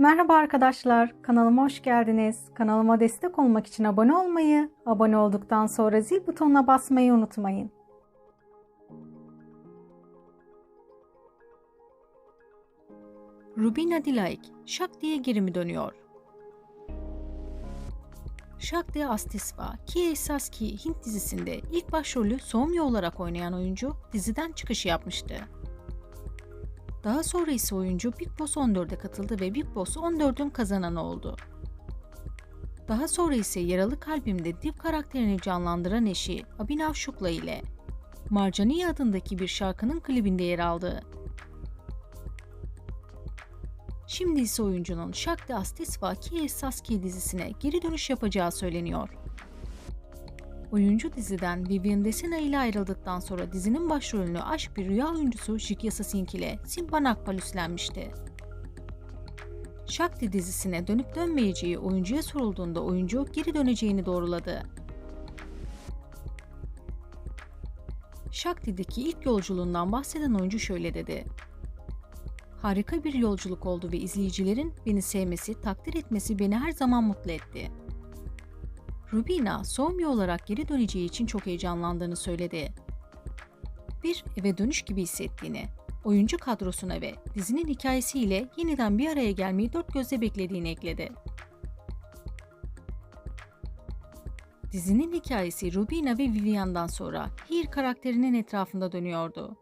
Merhaba arkadaşlar, kanalıma hoş geldiniz. Kanalıma destek olmak için abone olmayı, abone olduktan sonra zil butonuna basmayı unutmayın. Rubina Dilaik, Şak diye geri mi dönüyor? Şak de Astisva, ki esas ki Hint dizisinde ilk başrolü Soumya olarak oynayan oyuncu diziden çıkışı yapmıştı. Daha sonra ise oyuncu Big Boss 14'e katıldı ve Big Boss 14'ün kazananı oldu. Daha sonra ise Yaralı Kalbim'de Div karakterini canlandıran eşi Abhinav Shukla ile Marjani adındaki bir şarkının klibinde yer aldı. Şimdi ise oyuncunun Shakti Astisva Ki Saski dizisine geri dönüş yapacağı söyleniyor. Oyuncu diziden Vivian Desena ile ayrıldıktan sonra dizinin başrolünü aşk bir rüya oyuncusu Jigyasa Singh ile Simpan Akpal üstlenmişti. Shakti dizisine dönüp dönmeyeceği oyuncuya sorulduğunda oyuncu geri döneceğini doğruladı. Shakti'deki ilk yolculuğundan bahseden oyuncu şöyle dedi. Harika bir yolculuk oldu ve izleyicilerin beni sevmesi, takdir etmesi beni her zaman mutlu etti. Rubina, Soumya olarak geri döneceği için çok heyecanlandığını söyledi. Bir eve dönüş gibi hissettiğini, oyuncu kadrosuna ve dizinin hikayesiyle yeniden bir araya gelmeyi dört gözle beklediğini ekledi. Dizinin hikayesi Rubina ve Vivian'dan sonra Hir karakterinin etrafında dönüyordu.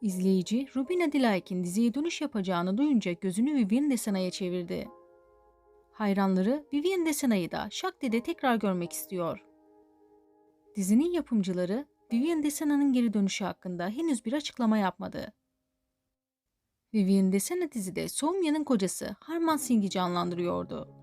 İzleyici, Rubina Dilaik'in diziye dönüş yapacağını duyunca gözünü Vivian Desena'ya çevirdi. Hayranları Vivian Desena'yı da Shakti'de tekrar görmek istiyor. Dizinin yapımcıları Vivian Desena'nın geri dönüşü hakkında henüz bir açıklama yapmadı. Vivian Desena dizide Soumya'nın kocası Harman Singh'i canlandırıyordu.